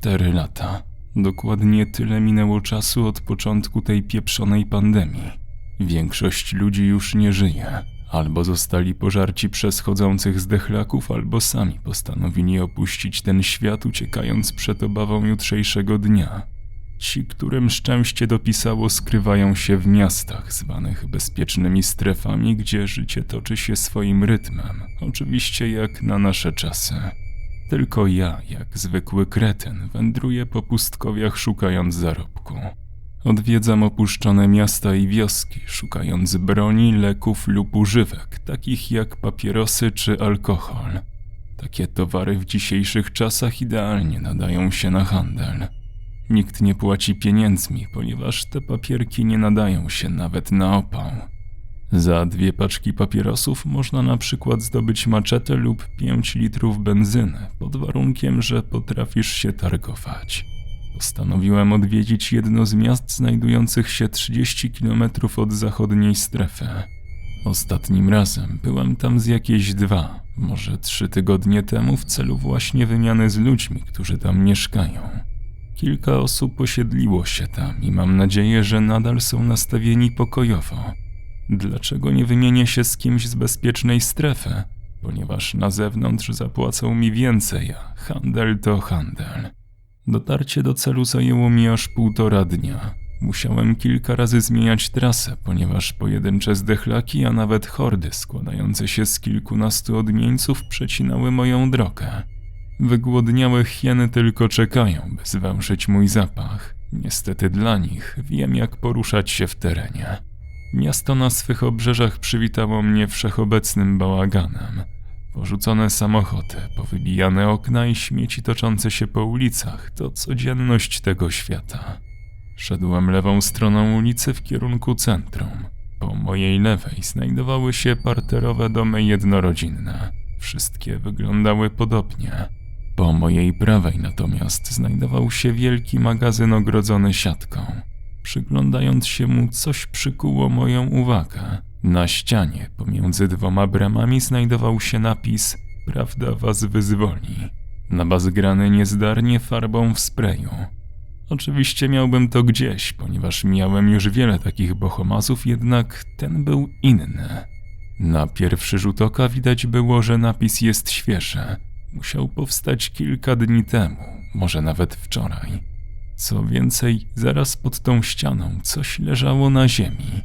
Cztery lata. Dokładnie tyle minęło czasu od początku tej pieprzonej pandemii. Większość ludzi już nie żyje. Albo zostali pożarci przez chodzących zdechlaków, albo sami postanowili opuścić ten świat, uciekając przed obawą jutrzejszego dnia. Ci, którym szczęście dopisało, skrywają się w miastach, zwanych bezpiecznymi strefami, gdzie życie toczy się swoim rytmem, oczywiście jak na nasze czasy. Tylko ja, jak zwykły kretyn, wędruję po pustkowiach szukając zarobku. Odwiedzam opuszczone miasta i wioski, szukając broni, leków lub używek, takich jak papierosy czy alkohol. Takie towary w dzisiejszych czasach idealnie nadają się na handel. Nikt nie płaci pieniędzmi, ponieważ te papierki nie nadają się nawet na opał. Za dwie paczki papierosów można na przykład zdobyć maczetę lub 5 litrów benzyny, pod warunkiem, że potrafisz się targować. Postanowiłem odwiedzić jedno z miast znajdujących się 30 km od zachodniej strefy. Ostatnim razem byłem tam z jakieś dwa, może trzy tygodnie temu w celu właśnie wymiany z ludźmi, którzy tam mieszkają. Kilka osób osiedliło się tam i mam nadzieję, że nadal są nastawieni pokojowo. Dlaczego nie wymienię się z kimś z bezpiecznej strefy? Ponieważ na zewnątrz zapłacą mi więcej, a handel to handel. Dotarcie do celu zajęło mi aż półtora dnia. Musiałem kilka razy zmieniać trasę, ponieważ pojedyncze zdechlaki, a nawet hordy składające się z kilkunastu odmieńców przecinały moją drogę. Wygłodniałe hieny tylko czekają, by zwęszyć mój zapach. Niestety dla nich wiem, jak poruszać się w terenie. Miasto na swych obrzeżach przywitało mnie wszechobecnym bałaganem. Porzucone samochody, powybijane okna i śmieci toczące się po ulicach to codzienność tego świata. Szedłem lewą stroną ulicy w kierunku centrum. Po mojej lewej znajdowały się parterowe domy jednorodzinne. Wszystkie wyglądały podobnie. Po mojej prawej natomiast znajdował się wielki magazyn ogrodzony siatką. Przyglądając się mu, coś przykuło moją uwagę. Na ścianie pomiędzy dwoma bramami znajdował się napis Prawda was wyzwoli. Nabazgrany niezdarnie farbą w sprayu. Oczywiście miałbym to gdzieś, ponieważ miałem już wiele takich bohomazów, jednak ten był inny. Na pierwszy rzut oka widać było, że napis jest świeży. Musiał powstać kilka dni temu, może nawet wczoraj. Co więcej, zaraz pod tą ścianą coś leżało na ziemi.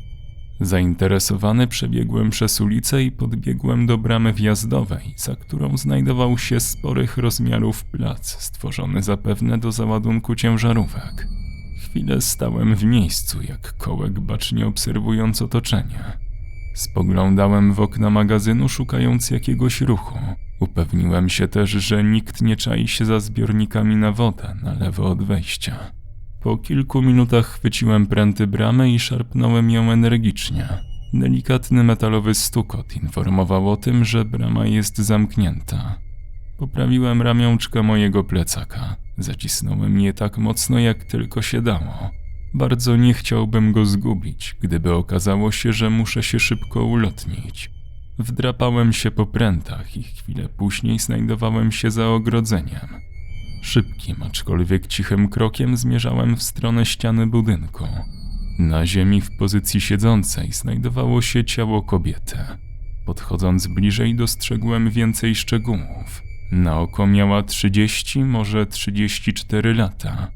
Zainteresowany przebiegłem przez ulicę i podbiegłem do bramy wjazdowej, za którą znajdował się sporych rozmiarów plac, stworzony zapewne do załadunku ciężarówek. Chwilę stałem w miejscu, jak kołek bacznie obserwując otoczenie. Spoglądałem w okna magazynu, szukając jakiegoś ruchu. Upewniłem się też, że nikt nie czai się za zbiornikami na wodę na lewo od wejścia. Po kilku minutach chwyciłem pręty bramy i szarpnąłem ją energicznie. Delikatny metalowy stukot informował o tym, że brama jest zamknięta. Poprawiłem ramionczka mojego plecaka. Zacisnąłem je tak mocno, jak tylko się dało. Bardzo nie chciałbym go zgubić, gdyby okazało się, że muszę się szybko ulotnić. Wdrapałem się po prętach i chwilę później znajdowałem się za ogrodzeniem. Szybkim, aczkolwiek cichym krokiem zmierzałem w stronę ściany budynku. Na ziemi w pozycji siedzącej znajdowało się ciało kobiety. Podchodząc bliżej dostrzegłem więcej szczegółów. Na oko miała 30, może 34 lata.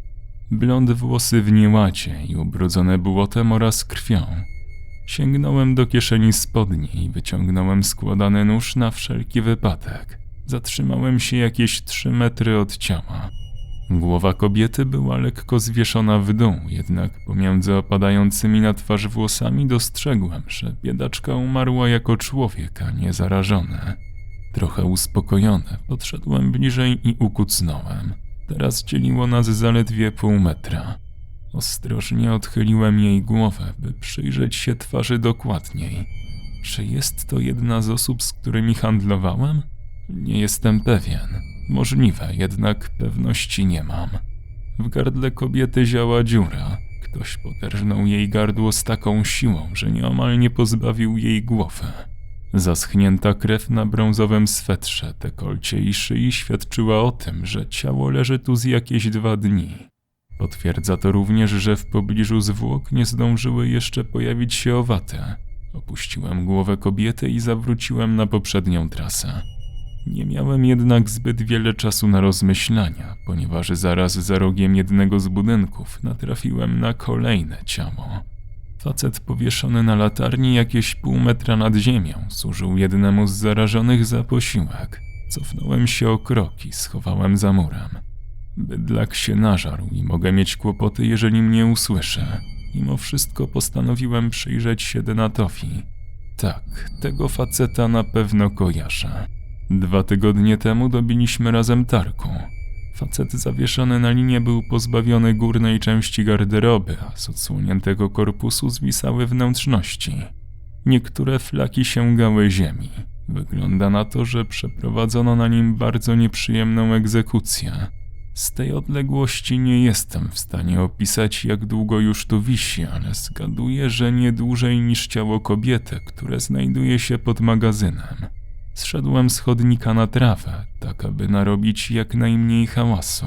Blond włosy w nieładzie i ubrudzone błotem oraz krwią. Sięgnąłem do kieszeni spodni i wyciągnąłem składany nóż na wszelki wypadek. Zatrzymałem się jakieś trzy metry od ciała. Głowa kobiety była lekko zwieszona w dół, jednak pomiędzy opadającymi na twarz włosami dostrzegłem, że biedaczka umarła jako człowiek, a nie zarażony. Trochę uspokojony, podszedłem bliżej i ukucnąłem. Teraz dzieliło nas zaledwie pół metra. Ostrożnie odchyliłem jej głowę, by przyjrzeć się twarzy dokładniej. Czy jest to jedna z osób, z którymi handlowałem? Nie jestem pewien. Możliwe, jednak pewności nie mam. W gardle kobiety ziała dziura. Ktoś poderżnął jej gardło z taką siłą, że nieomal nie pozbawił jej głowy. Zaschnięta krew na brązowym swetrze, dekolcie i szyi świadczyła o tym, że ciało leży tu z jakieś dwa dni. Potwierdza to również, że w pobliżu zwłok nie zdążyły jeszcze pojawić się owate. Opuściłem głowę kobiety i zawróciłem na poprzednią trasę. Nie miałem jednak zbyt wiele czasu na rozmyślania, ponieważ zaraz za rogiem jednego z budynków natrafiłem na kolejne ciało. Facet powieszony na latarni jakieś pół metra nad ziemią służył jednemu z zarażonych za posiłek. Cofnąłem się o kroki, schowałem za murem. Bydlak się nażarł i mogę mieć kłopoty, jeżeli mnie usłyszy. Mimo wszystko postanowiłem przyjrzeć się Denatowi. Tak, tego faceta na pewno kojarzę. Dwa tygodnie temu dobiliśmy razem tarku. Facet zawieszony na linie był pozbawiony górnej części garderoby, a z odsłoniętego korpusu zwisały wnętrzności. Niektóre flaki sięgały ziemi. Wygląda na to, że przeprowadzono na nim bardzo nieprzyjemną egzekucję. Z tej odległości nie jestem w stanie opisać, jak długo już tu wisi, ale zgaduję, że nie dłużej niż ciało kobiety, które znajduje się pod magazynem. Zszedłem z chodnika na trawę, tak aby narobić jak najmniej hałasu.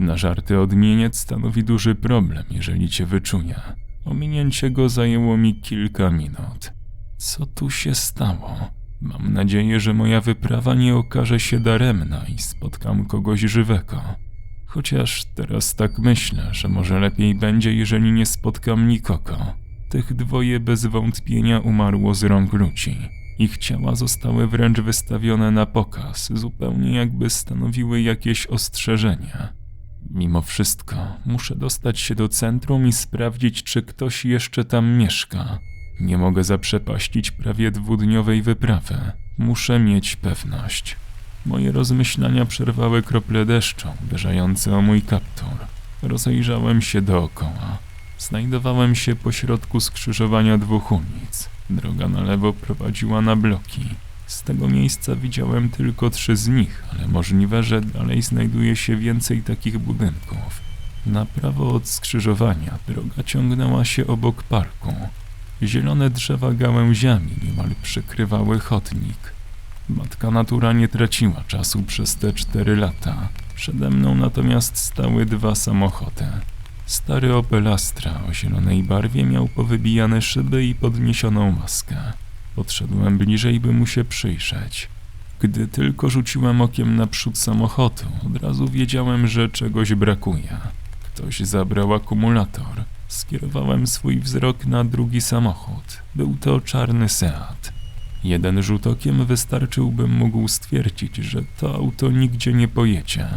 Na żarty odmieniec stanowi duży problem, jeżeli cię wyczuje. Ominięcie go zajęło mi kilka minut. Co tu się stało? Mam nadzieję, że moja wyprawa nie okaże się daremna i spotkam kogoś żywego. Chociaż teraz tak myślę, że może lepiej będzie, jeżeli nie spotkam nikogo. Tych dwoje bez wątpienia umarło z rąk ludzi. Ich ciała zostały wręcz wystawione na pokaz, zupełnie jakby stanowiły jakieś ostrzeżenie. Mimo wszystko, muszę dostać się do centrum i sprawdzić, czy ktoś jeszcze tam mieszka. Nie mogę zaprzepaścić prawie dwudniowej wyprawy. Muszę mieć pewność. Moje rozmyślania przerwały krople deszczu uderzające o mój kaptur. Rozejrzałem się dookoła. Znajdowałem się pośrodku skrzyżowania dwóch ulic. Droga na lewo prowadziła na bloki. Z tego miejsca widziałem tylko trzy z nich, ale możliwe, że dalej znajduje się więcej takich budynków. Na prawo od skrzyżowania droga ciągnęła się obok parku. Zielone drzewa gałęziami niemal przykrywały chodnik. Matka natura nie traciła czasu przez te cztery lata. Przede mną natomiast stały dwa samochody. Stary Opel Astra o zielonej barwie miał powybijane szyby i podniesioną maskę. Podszedłem bliżej, by mu się przyjrzeć. Gdy tylko rzuciłem okiem na przód samochodu, od razu wiedziałem, że czegoś brakuje. Ktoś zabrał akumulator. Skierowałem swój wzrok na drugi samochód. Był to czarny Seat. Jeden rzut okiem wystarczył, bym mógł stwierdzić, że to auto nigdzie nie pojedzie.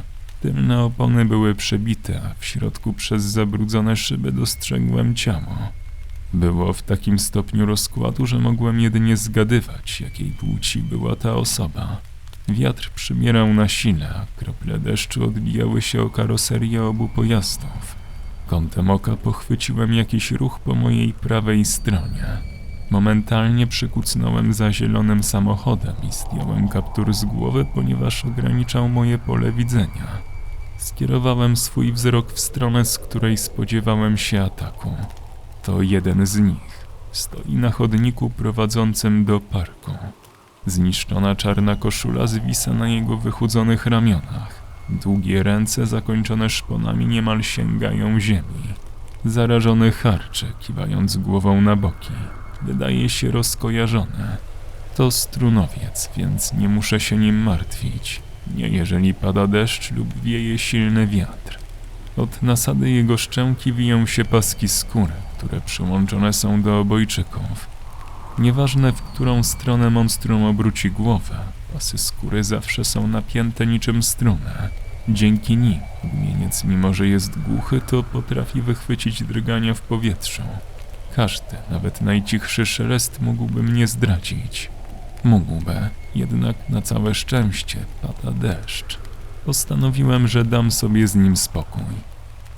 Tylne opony były przebite, a w środku przez zabrudzone szyby dostrzegłem ciało. Było w takim stopniu rozkładu, że mogłem jedynie zgadywać, jakiej płci była ta osoba. Wiatr przymierał na sile, a krople deszczu odbijały się o karoserię obu pojazdów. Kątem oka pochwyciłem jakiś ruch po mojej prawej stronie. Momentalnie przykucnąłem za zielonym samochodem i zdjąłem kaptur z głowy, ponieważ ograniczał moje pole widzenia. Skierowałem swój wzrok w stronę, z której spodziewałem się ataku. To jeden z nich. Stoi na chodniku prowadzącym do parku. Zniszczona czarna koszula zwisa na jego wychudzonych ramionach. Długie ręce zakończone szponami niemal sięgają ziemi. Zarażony harczy, kiwając głową na boki. Wydaje się rozkojarzony. To strunowiec, więc nie muszę się nim martwić. Nie jeżeli pada deszcz lub wieje silny wiatr. Od nasady jego szczęki wiją się paski skóry, które przyłączone są do obojczyków. Nieważne w którą stronę monstrum obróci głowę, pasy skóry zawsze są napięte niczym strunę. Dzięki nim gumieniec, mimo że jest głuchy, to potrafi wychwycić drgania w powietrzu. Każdy, nawet najcichszy szelest mógłby mnie zdradzić. Mógłby, jednak na całe szczęście pada deszcz. Postanowiłem, że dam sobie z nim spokój.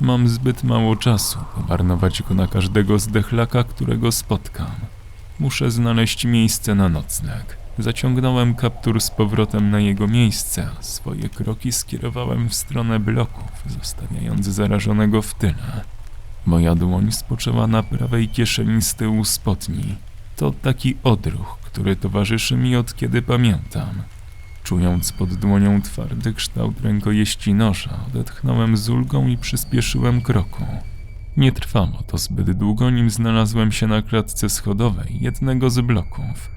Mam zbyt mało czasu, by marnować go na każdego zdechlaka, którego spotkam. Muszę znaleźć miejsce na nocleg. Zaciągnąłem kaptur z powrotem na jego miejsce, swoje kroki skierowałem w stronę bloków, zostawiając zarażonego w tyle. Moja dłoń spoczęła na prawej kieszeni z tyłu spodni. To taki odruch, który towarzyszy mi od kiedy pamiętam. Czując pod dłonią twardy kształt rękojeści noża, odetchnąłem z ulgą i przyspieszyłem kroku. Nie trwało to zbyt długo, nim znalazłem się na klatce schodowej jednego z bloków.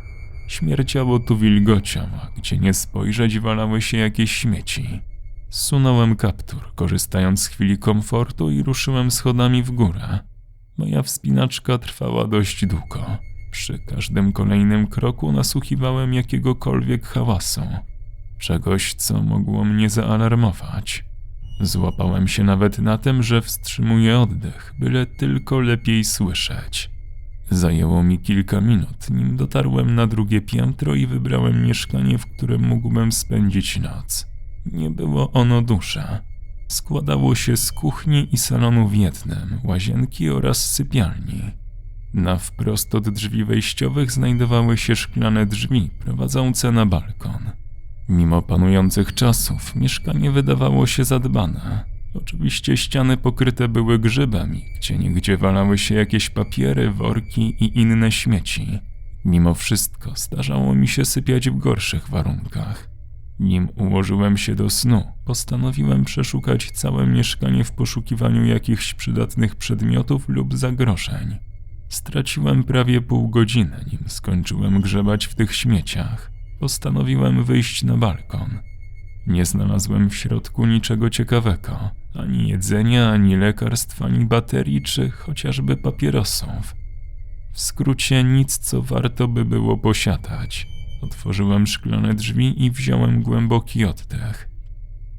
Śmierciało tu wilgocią, a gdzie nie spojrzeć walały się jakieś śmieci. Zsunąłem kaptur, korzystając z chwili komfortu i ruszyłem schodami w górę. Moja wspinaczka trwała dość długo. Przy każdym kolejnym kroku nasłuchiwałem jakiegokolwiek hałasu. Czegoś, co mogło mnie zaalarmować. Złapałem się nawet na tym, że wstrzymuję oddech, byle tylko lepiej słyszeć. Zajęło mi kilka minut, nim dotarłem na drugie piętro i wybrałem mieszkanie, w którym mógłbym spędzić noc. Nie było ono duże. Składało się z kuchni i salonu w jednym, łazienki oraz sypialni. Na wprost od drzwi wejściowych znajdowały się szklane drzwi prowadzące na balkon. Mimo panujących czasów, mieszkanie wydawało się zadbane. Oczywiście ściany pokryte były grzybem i gdzie niegdzie walały się jakieś papiery, worki i inne śmieci. Mimo wszystko zdarzało mi się sypiać w gorszych warunkach. Nim ułożyłem się do snu, postanowiłem przeszukać całe mieszkanie w poszukiwaniu jakichś przydatnych przedmiotów lub zagrożeń. Straciłem prawie pół godziny, nim skończyłem grzebać w tych śmieciach. Postanowiłem wyjść na balkon. Nie znalazłem w środku niczego ciekawego, ani jedzenia, ani lekarstw, ani baterii, czy chociażby papierosów. W skrócie nic, co warto by było posiadać. Otworzyłem szklane drzwi i wziąłem głęboki oddech.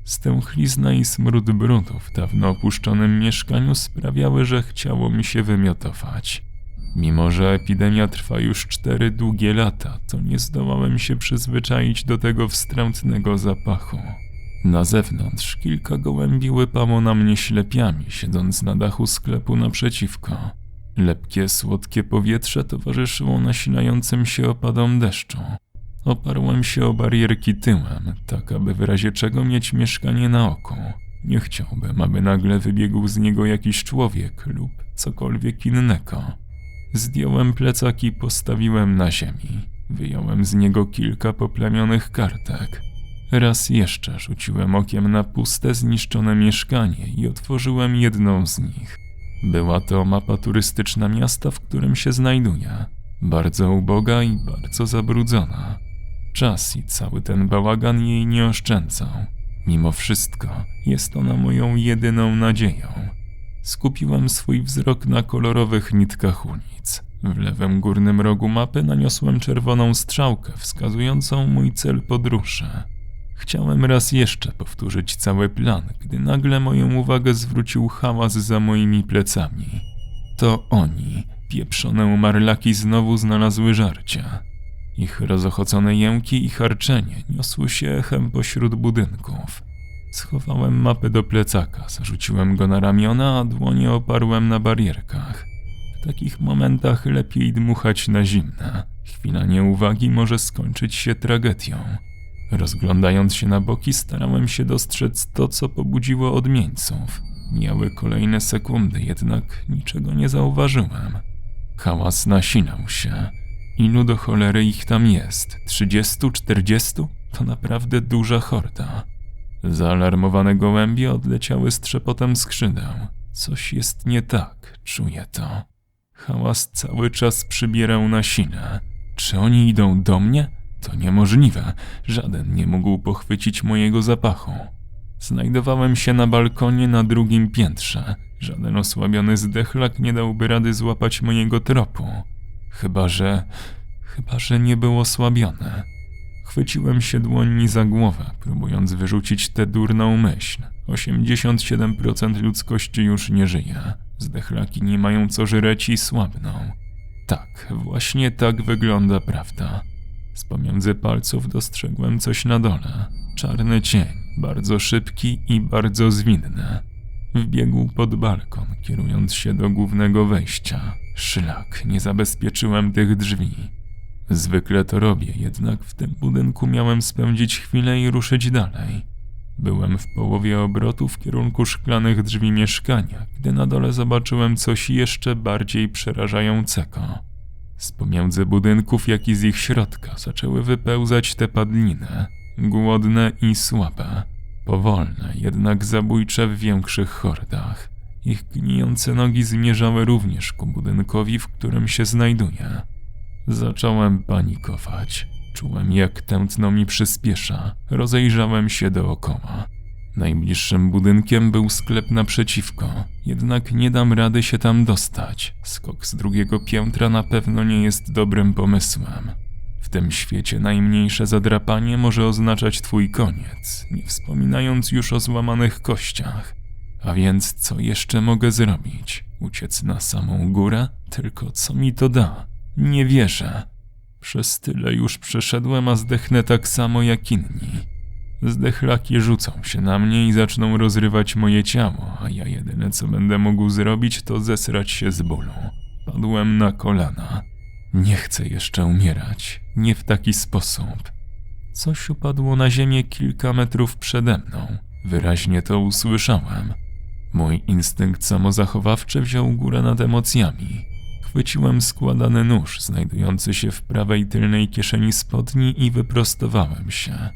Stęchlizna i smród brudu w dawno opuszczonym mieszkaniu sprawiały, że chciało mi się wymiotować. Mimo, że epidemia trwa już cztery długie lata, to nie zdołałem się przyzwyczaić do tego wstrętnego zapachu. Na zewnątrz kilka gołębi łypało na mnie ślepiami, siedząc na dachu sklepu naprzeciwko. Lepkie, słodkie powietrze towarzyszyło nasilającym się opadom deszczu. Oparłem się o barierki tyłem, tak aby w razie czego mieć mieszkanie na oku. Nie chciałbym, aby nagle wybiegł z niego jakiś człowiek lub cokolwiek innego. Zdjąłem plecak i postawiłem na ziemi. Wyjąłem z niego kilka poplamionych kartek. Raz jeszcze rzuciłem okiem na puste, zniszczone mieszkanie i otworzyłem jedną z nich. Była to mapa turystyczna miasta, w którym się znajduję. Bardzo uboga i bardzo zabrudzona. Czas i cały ten bałagan jej nie oszczędzał. Mimo wszystko jest ona moją jedyną nadzieją. Skupiłem swój wzrok na kolorowych nitkach ulic. W lewym górnym rogu mapy naniosłem czerwoną strzałkę wskazującą mój cel podróży. Chciałem raz jeszcze powtórzyć cały plan, gdy nagle moją uwagę zwrócił hałas za moimi plecami. To oni, pieprzone umarlaki, znowu znalazły żarcie. Ich rozochocone jęki i harczenie niosły się echem pośród budynków. Schowałem mapę do plecaka, zarzuciłem go na ramiona, a dłonie oparłem na barierkach. W takich momentach lepiej dmuchać na zimne. Chwila nieuwagi może skończyć się tragedią. Rozglądając się na boki, starałem się dostrzec to, co pobudziło odmieńców. Miały kolejne sekundy, jednak niczego nie zauważyłem. Hałas nasilał się. Ilu do cholery ich tam jest? Trzydziestu, czterdziestu? To naprawdę duża horda. Zaalarmowane gołębie odleciały z trzepotem skrzydeł. Coś jest nie tak, czuję to. Hałas cały czas przybierał na sile. Czy oni idą do mnie? To niemożliwe. Żaden nie mógł pochwycić mojego zapachu. Znajdowałem się na balkonie na drugim piętrze. Żaden osłabiony zdechlak nie dałby rady złapać mojego tropu. Chyba, że. chyba, że nie był osłabiony. Chwyciłem się dłońmi za głowę, próbując wyrzucić tę durną myśl. 87% ludzkości już nie żyje. Zdechlaki nie mają co żreć i słabną. Tak, właśnie tak wygląda prawda. Z pomiędzy palców dostrzegłem coś na dole. Czarny cień, bardzo szybki i bardzo zwinny. Wbiegł pod balkon, kierując się do głównego wejścia. Szlak, nie zabezpieczyłem tych drzwi. Zwykle to robię, jednak w tym budynku miałem spędzić chwilę i ruszyć dalej. Byłem w połowie obrotu w kierunku szklanych drzwi mieszkania, gdy na dole zobaczyłem coś jeszcze bardziej przerażającego. Z pomiędzy budynków, jak i z ich środka zaczęły wypełzać te padliny, głodne i słabe, powolne, jednak zabójcze w większych hordach. Ich gnijące nogi zmierzały również ku budynkowi, w którym się znajduję. Zacząłem panikować. Czułem, jak tętno mi przyspiesza. Rozejrzałem się dookoła. Najbliższym budynkiem był sklep naprzeciwko, jednak nie dam rady się tam dostać. Skok z drugiego piętra na pewno nie jest dobrym pomysłem. W tym świecie najmniejsze zadrapanie może oznaczać twój koniec, nie wspominając już o złamanych kościach. A więc co jeszcze mogę zrobić? Uciec na samą górę? Tylko co mi to da? Nie wierzę. Przez tyle już przeszedłem, a zdechnę tak samo jak inni. Zdechlaki rzucą się na mnie i zaczną rozrywać moje ciało, a ja jedyne co będę mógł zrobić to zesrać się z bólu. Padłem na kolana. Nie chcę jeszcze umierać. Nie w taki sposób. Coś upadło na ziemię kilka metrów przede mną. Wyraźnie to usłyszałem. Mój instynkt samozachowawczy wziął górę nad emocjami. Chwyciłem składany nóż znajdujący się w prawej tylnej kieszeni spodni i wyprostowałem się.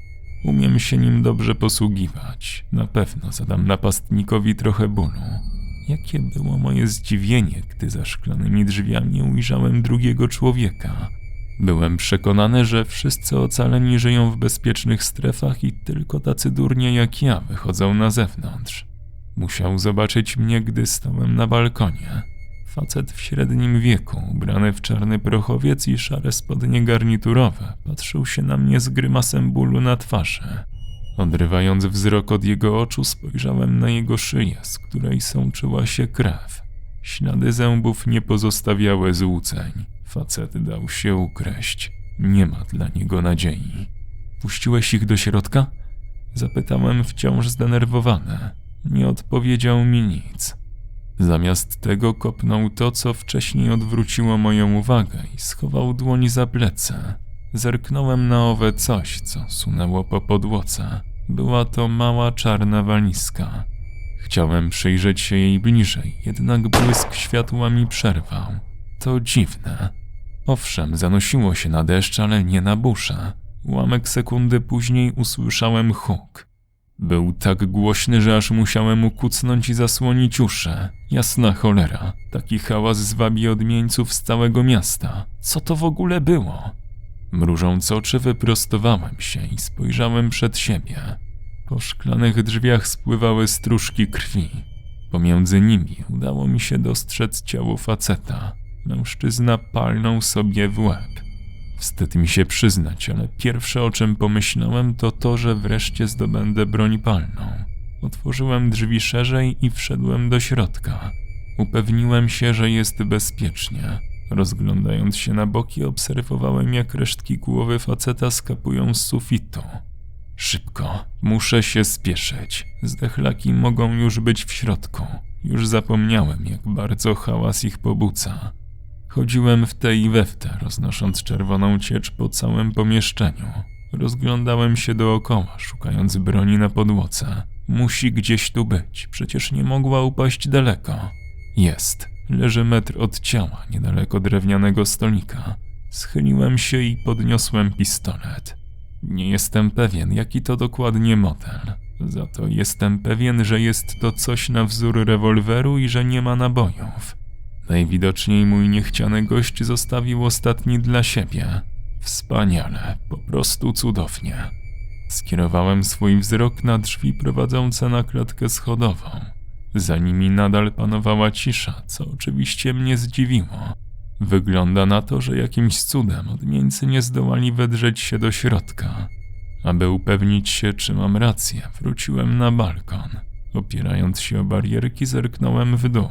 Umiem się nim dobrze posługiwać. Na pewno zadam napastnikowi trochę bólu. Jakie było moje zdziwienie, gdy za szklanymi drzwiami ujrzałem drugiego człowieka. Byłem przekonany, że wszyscy ocaleni żyją w bezpiecznych strefach i tylko tacy durnie jak ja wychodzą na zewnątrz. Musiał zobaczyć mnie, gdy stałem na balkonie. Facet w średnim wieku, ubrany w czarny prochowiec i szare spodnie garniturowe, patrzył się na mnie z grymasem bólu na twarzy. Odrywając wzrok od jego oczu, spojrzałem na jego szyję, z której sączyła się krew. Ślady zębów nie pozostawiały złuceń. Facet dał się ukreść. Nie ma dla niego nadziei. Puściłeś ich do środka? Zapytałem wciąż zdenerwowany. Nie odpowiedział mi nic. Zamiast tego kopnął to, co wcześniej odwróciło moją uwagę i schował dłoń za plecy. Zerknąłem na owe coś, co sunęło po podłoce. Była to mała czarna walizka. Chciałem przyjrzeć się jej bliżej, jednak błysk światła mi przerwał. To dziwne. Owszem, zanosiło się na deszcz, ale nie na buszę. Ułamek sekundy później usłyszałem huk. Był tak głośny, że aż musiałem ukucnąć i zasłonić uszy. Jasna cholera, taki hałas zwabi odmieńców z całego miasta. Co to w ogóle było? Mrużąc oczy, wyprostowałem się i spojrzałem przed siebie. Po szklanych drzwiach spływały stróżki krwi. Pomiędzy nimi udało mi się dostrzec ciało faceta. Mężczyzna palnął sobie w łeb. Wstyd mi się przyznać, ale pierwsze o czym pomyślałem to to, że wreszcie zdobędę broń palną. Otworzyłem drzwi szerzej i wszedłem do środka. Upewniłem się, że jest bezpiecznie. Rozglądając się na boki, obserwowałem, jak resztki głowy faceta skapują z sufitu. Szybko, muszę się spieszyć. Zdechlaki mogą już być w środku. Już zapomniałem, jak bardzo hałas ich pobudza. Chodziłem w te i we w te, roznosząc czerwoną ciecz po całym pomieszczeniu. Rozglądałem się dookoła, szukając broni na podłodze. Musi gdzieś tu być, przecież nie mogła upaść daleko. Jest, leży metr od ciała, niedaleko drewnianego stolika. Schyliłem się i podniosłem pistolet. Nie jestem pewien, jaki to dokładnie model. Za to jestem pewien, że jest to coś na wzór rewolweru i że nie ma nabojów. Najwidoczniej mój niechciany gość zostawił ostatni dla siebie. Wspaniale, po prostu cudownie. Skierowałem swój wzrok na drzwi prowadzące na klatkę schodową. Za nimi nadal panowała cisza, co oczywiście mnie zdziwiło. Wygląda na to, że jakimś cudem odmieńcy nie zdołali wedrzeć się do środka. Aby upewnić się, czy mam rację, wróciłem na balkon. Opierając się o barierki, zerknąłem w dół.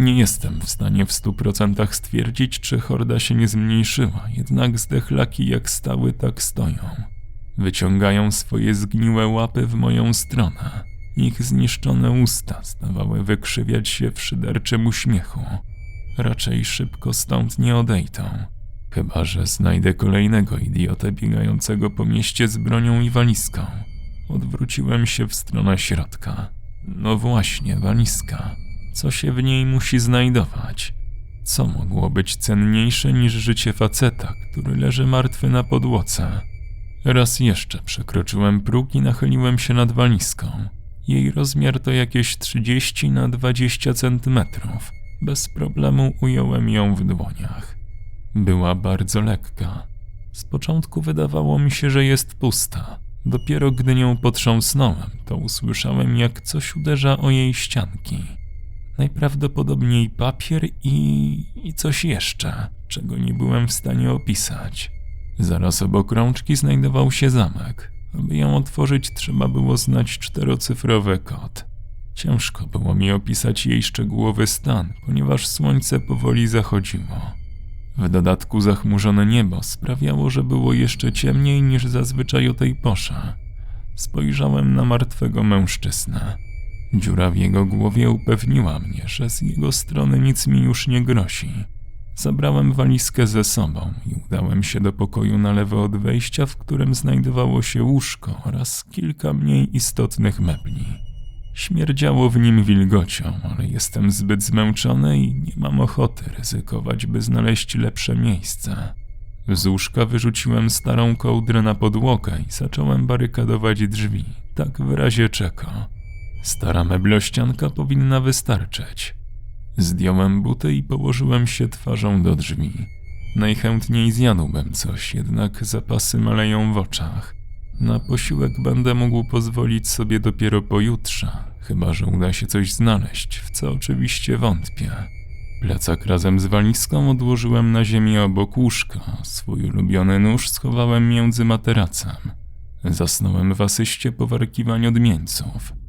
Nie jestem w stanie w stu procentach stwierdzić, czy horda się nie zmniejszyła, jednak zdechlaki jak stały, tak stoją. Wyciągają swoje zgniłe łapy w moją stronę. Ich zniszczone usta zdawały wykrzywiać się w szyderczym uśmiechu. Raczej szybko stąd nie odejdą. Chyba, że znajdę kolejnego idiotę biegającego po mieście z bronią i walizką. Odwróciłem się w stronę środka. No właśnie, walizka. Co się w niej musi znajdować? Co mogło być cenniejsze niż życie faceta, który leży martwy na podłodze? Raz jeszcze przekroczyłem próg i nachyliłem się nad walizką. Jej rozmiar to jakieś 30 na 20 centymetrów. Bez problemu ująłem ją w dłoniach. Była bardzo lekka. Z początku wydawało mi się, że jest pusta. Dopiero gdy nią potrząsnąłem, to usłyszałem, jak coś uderza o jej ścianki. Najprawdopodobniej papier i, i coś jeszcze, czego nie byłem w stanie opisać. Zaraz obok rączki znajdował się zamek. Aby ją otworzyć, trzeba było znać czterocyfrowy kod. Ciężko było mi opisać jej szczegółowy stan, ponieważ słońce powoli zachodziło. W dodatku zachmurzone niebo sprawiało, że było jeszcze ciemniej niż zazwyczaj o tej porze. Spojrzałem na martwego mężczyznę. Dziura w jego głowie upewniła mnie, że z jego strony nic mi już nie grozi. Zabrałem walizkę ze sobą i udałem się do pokoju na lewo od wejścia, w którym znajdowało się łóżko oraz kilka mniej istotnych mebli. Śmierdziało w nim wilgocią, ale jestem zbyt zmęczony i nie mam ochoty ryzykować, by znaleźć lepsze miejsce. Z łóżka wyrzuciłem starą kołdrę na podłogę i zacząłem barykadować drzwi, tak w razie czego. Stara meblościanka powinna wystarczyć. Zdjąłem buty i położyłem się twarzą do drzwi. Najchętniej zjadłbym coś, jednak zapasy maleją w oczach. Na posiłek będę mógł pozwolić sobie dopiero pojutrze, chyba że uda się coś znaleźć, w co oczywiście wątpię. Plecak razem z walizką odłożyłem na ziemię obok łóżka, swój ulubiony nóż schowałem między materacem. Zasnąłem w asyście powarkiwań odmieńców.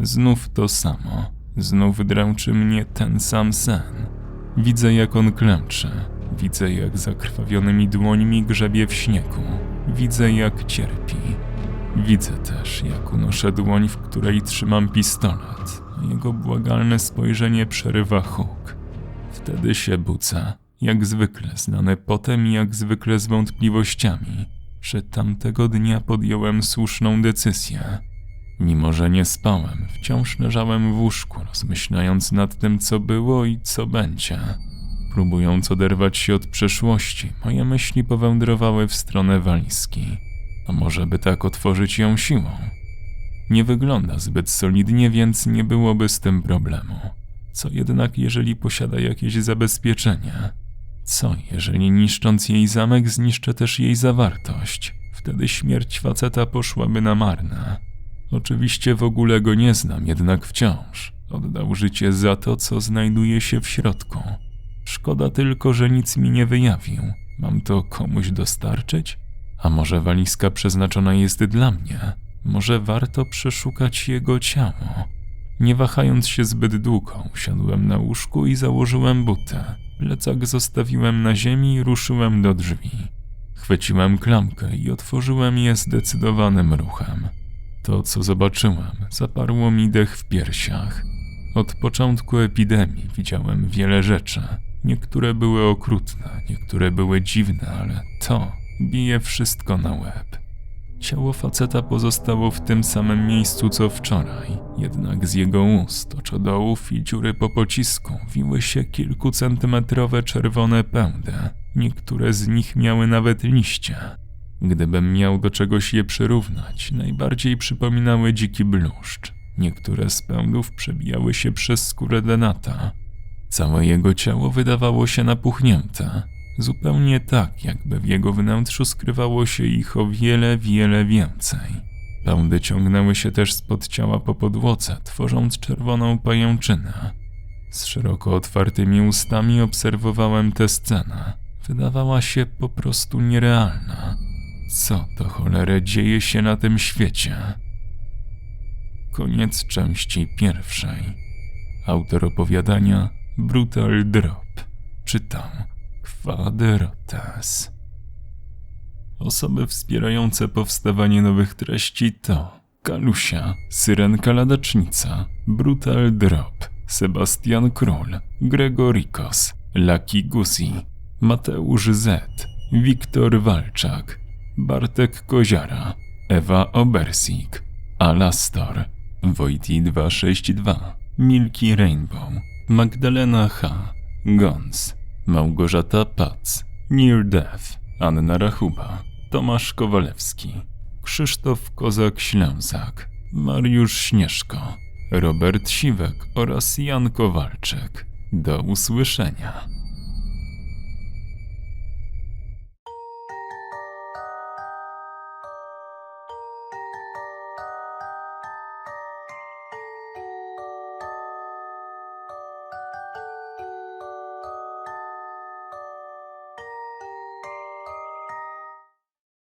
Znów to samo. Znów dręczy mnie ten sam sen. Widzę, jak on klęcze. Widzę, jak zakrwawionymi dłońmi grzebie w śniegu. Widzę, jak cierpi. Widzę też, jak unoszę dłoń, w której trzymam pistolet, jego błagalne spojrzenie przerywa huk. Wtedy się budzę, jak zwykle znane potem i jak zwykle z wątpliwościami, że tamtego dnia podjąłem słuszną decyzję. Mimo, że nie spałem, wciąż leżałem w łóżku, rozmyślając nad tym, co było i co będzie. Próbując oderwać się od przeszłości, moje myśli powędrowały w stronę walizki. A może by tak otworzyć ją siłą? Nie wygląda zbyt solidnie, więc nie byłoby z tym problemu. Co jednak, jeżeli posiada jakieś zabezpieczenie? Co, jeżeli niszcząc jej zamek, zniszczę też jej zawartość? Wtedy śmierć faceta poszłaby na marne. Oczywiście w ogóle go nie znam, jednak wciąż. Oddał życie za to, co znajduje się w środku. Szkoda tylko, że nic mi nie wyjawił. Mam to komuś dostarczyć? A może walizka przeznaczona jest dla mnie? Może warto przeszukać jego ciało? Nie wahając się zbyt długo, usiadłem na łóżku i założyłem butę. Plecak zostawiłem na ziemi i ruszyłem do drzwi. Chwyciłem klamkę i otworzyłem je zdecydowanym ruchem. To, co zobaczyłem, zaparło mi dech w piersiach. Od początku epidemii widziałem wiele rzeczy. Niektóre były okrutne, niektóre były dziwne, ale to bije wszystko na łeb. Ciało faceta pozostało w tym samym miejscu co wczoraj, jednak z jego ust, oczodołów i dziury po pocisku wiły się kilkucentymetrowe czerwone pędy. Niektóre z nich miały nawet liście. Gdybym miał do czegoś je przyrównać, najbardziej przypominały dziki bluszcz. Niektóre z pędów przebijały się przez skórę denata. Całe jego ciało wydawało się napuchnięte, zupełnie tak, jakby w jego wnętrzu skrywało się ich o wiele, wiele więcej. Pędy ciągnęły się też spod ciała po podłodze, tworząc czerwoną pajęczynę. Z szeroko otwartymi ustami obserwowałem tę scenę. Wydawała się po prostu nierealna. Co to cholerę dzieje się na tym świecie? Koniec części pierwszej. Autor opowiadania Brutal Drop. Czytam Quadrotas. Osoby wspierające powstawanie nowych treści to Kalusia, Syrenka Ladacznica, Brutal Drop, Sebastian Król, Gregorikos, Lucky Gusi, Mateusz Z, Wiktor Walczak, Bartek Koziara, Ewa Obersik, Alastor, Wojti 262, Milki Rainbow, Magdalena H., Gons, Małgorzata Pac, Near Death, Anna Rachuba, Tomasz Kowalewski, Krzysztof Kozak-Ślęzak, Mariusz Śnieżko, Robert Siwek oraz Jan Kowalczyk. Do usłyszenia.